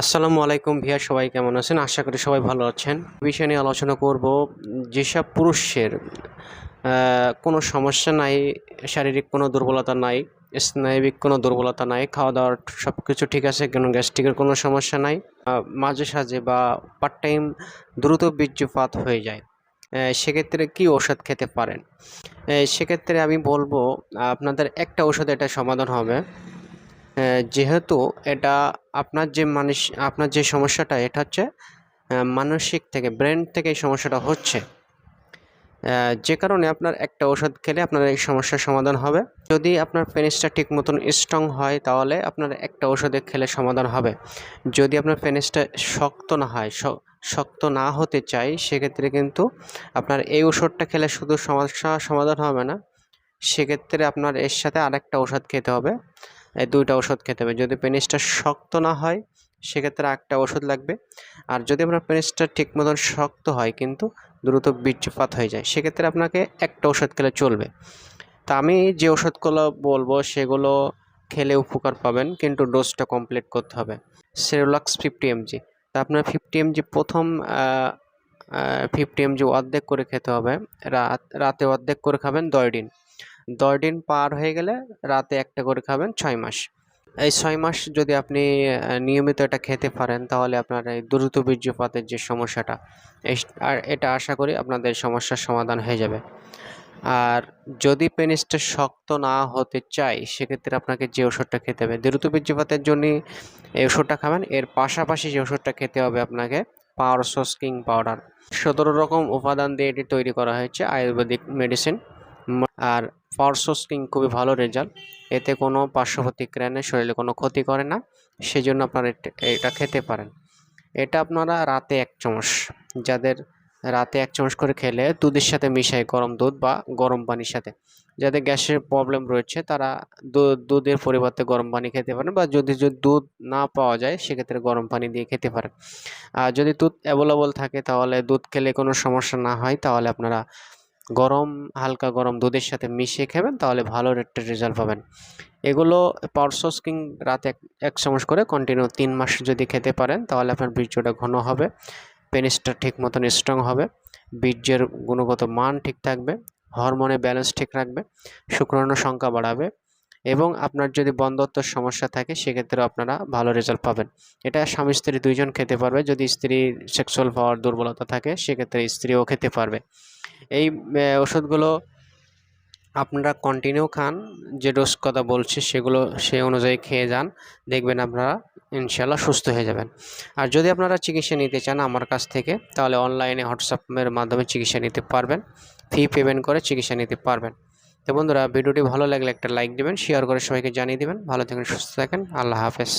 আসসালামু আলাইকুম ভিয়া, সবাই কেমন আছেন? আশা করি সবাই ভালো আছেন। বিষয় নিয়ে আলোচনা করব, যেসব পুরুষের কোনো সমস্যা নাই, শারীরিক কোনো দুর্বলতা নাই, স্নায়বিক কোনো দুর্বলতা নাই খাওয়া দাওয়ার সব কিছু ঠিক আছে, কোনো গ্যাস্ট্রিকের কোনো সমস্যা নাই মাঝে সাঝে বা পার্ট টাইম দ্রুত বীর্যপাত হয়ে যায় সেক্ষেত্রে কি ওষুধ খেতে পারেন? সেক্ষেত্রে আমি বলব, আপনাদের একটা ওষুধ এটা সমাধান হবে। যেহেতু এটা আপনার যে মানুষ, আপনার যে সমস্যাটা, এটা হচ্ছে মানসিক থেকে, ব্রেন থেকে এই সমস্যাটা হচ্ছে। যে কারণে আপনার একটা ওষুধ খেলে আপনার এই সমস্যার সমাধান হবে। যদি আপনার পেনিসটা ঠিক মতন স্ট্রং হয়, তাহলে আপনার একটা ওষুধে খেলে সমাধান হবে। যদি আপনার পেনিসটা শক্ত না হয় শক্ত না হতে চাই, সেক্ষেত্রে কিন্তু আপনার এই ওষুধটা খেলে শুধু সমস্যা সমাধান হবে না, সেক্ষেত্রে আপনার এর সাথে আরেকটা ওষুধ খেতে হবে। এই দুইটা ওষুধ খেতে হবে। যদি পেনিসটা শক্ত না হয়, সেক্ষেত্রে একটা ওষুধ লাগবে। আর যদি আপনার পেনিসটা ঠিক মতন শক্ত হয়, কিন্তু দ্রুত বীর্যপাত হয়ে যায়, সেক্ষেত্রে আপনাকে একটা ওষুধ খেলে চলবে। তা আমি যে ওষুধগুলো বলব, সেগুলো খেলে উপকার পাবেন, কিন্তু ডোজটা কমপ্লিট করতে হবে। সেরোলাক্স ফিফটি এমজি। তা আপনার ফিফটি এমজি প্রথম ফিফটি এমজি অর্ধেক করে খেতে হবে। রাত, রাতে অর্ধেক করে খাবেন দশ দিন। দশ দিন পার হয়ে গেলে রাতে একটা করে খাবেন ছয় মাস। এই ছয় মাস যদি আপনি নিয়মিত এটা খেতে পারেন, তাহলে আপনার এই দ্রুত বীর্যপাতের যে সমস্যাটা আর এটা আশা করি আপনাদের সমস্যার সমাধান হয়ে যাবে। আর যদি পেনিসটা শক্ত না হতে চাই সেক্ষেত্রে আপনাকে যে ওষুধটা খেতে হবে, দ্রুত বীর্যপাতের জন্য এই ওষুধটা খাবেন। এর পাশাপাশি যে ওষুধটা খেতে হবে আপনাকে, পাওয়ার সস্কিং পাউডার। সতেরো রকম উপাদান দিয়ে এটি তৈরি করা হয়েছে, আয়ুর্বেদিক মেডিসিন। আর পাওয়ার সস্কিং খুবই ভালো রেজাল্ট। এতে কোনো পার্শ্ব প্রতিক্রিয়া নেই, শরীরে কোনো ক্ষতি করে না, সেজন্য আপনারা এটা- খেতে পারেন। এটা আপনারা রাতে এক চামচ, যাদের রাতে এক চামচ করে খেলে দুধের সাথে মিশায় গরম দুধ বা গরম পানির সাথে। যাদের গ্যাসের প্রবলেম রয়েছে, তারা দুধের পরিবর্তে গরম পানি খেতে পারেন বা যদি যদি দুধ না পাওয়া যায়, সেক্ষেত্রে গরম পানি দিয়ে খেতে পারেন। আর যদি দুধ অ্যাভেলেবল থাকে, তাহলে দুধ খেলে কোনো সমস্যা না হয়, তাহলে আপনারা গরম, হালকা গরম দুধের সাথে মিশিয়ে খাবেন, তাহলে ভালো একটা রেজাল্ট পাবেন। এগুলো পাওয়ার কিং রাতে এক চামচ করে কন্টিনিউ তিন মাস যদি খেতে পারেন, তাহলে আপনার বীর্যটা ঘন হবে পেনিসটা ঠিক মতন স্ট্রং হবে, বীর্যের গুণগত মান ঠিক থাকবে হরমোনের ব্যালেন্স ঠিক রাখবে শুক্রাণু সংখ্যা বাড়াবে, এবং আপনার যদি বন্ধত্বর সমস্যা থাকে সেক্ষেত্রে আপনারা ভালো রেজাল্ট পাবেন। এটা স্বামী স্ত্রী দুইজন খেতে পারবে, যদি স্ত্রীর সেক্সুয়াল পাওয়ার দুর্বলতা থাকে, সেক্ষেত্রে স্ত্রীও খেতে পারবে। এই ওষুধগুলো আপনারা কন্টিনিউ খান, যে ডোজ কথা বলছি সেগুলো সেই অনুযায়ী খেয়ে যান, দেখবেন আপনারা ইনশাল্লাহ সুস্থ হয়ে যাবেন। আর যদি আপনারা চিকিৎসা নিতে চান আমার কাছ থেকে, তাহলে অনলাইনে হোয়াটসঅ্যাপের মাধ্যমে চিকিৎসা নিতে পারবেন ফি পেমেন্ট করে চিকিৎসা নিতে পারবেন। তো বন্ধুরা, ভিডিওটি ভালো লাগলে একটা লাইক দেবেন শেয়ার করে সবাইকে জানিয়ে দেবেন। ভালো থাকেন সুস্থ থাকেন, আল্লাহ হাফেজ।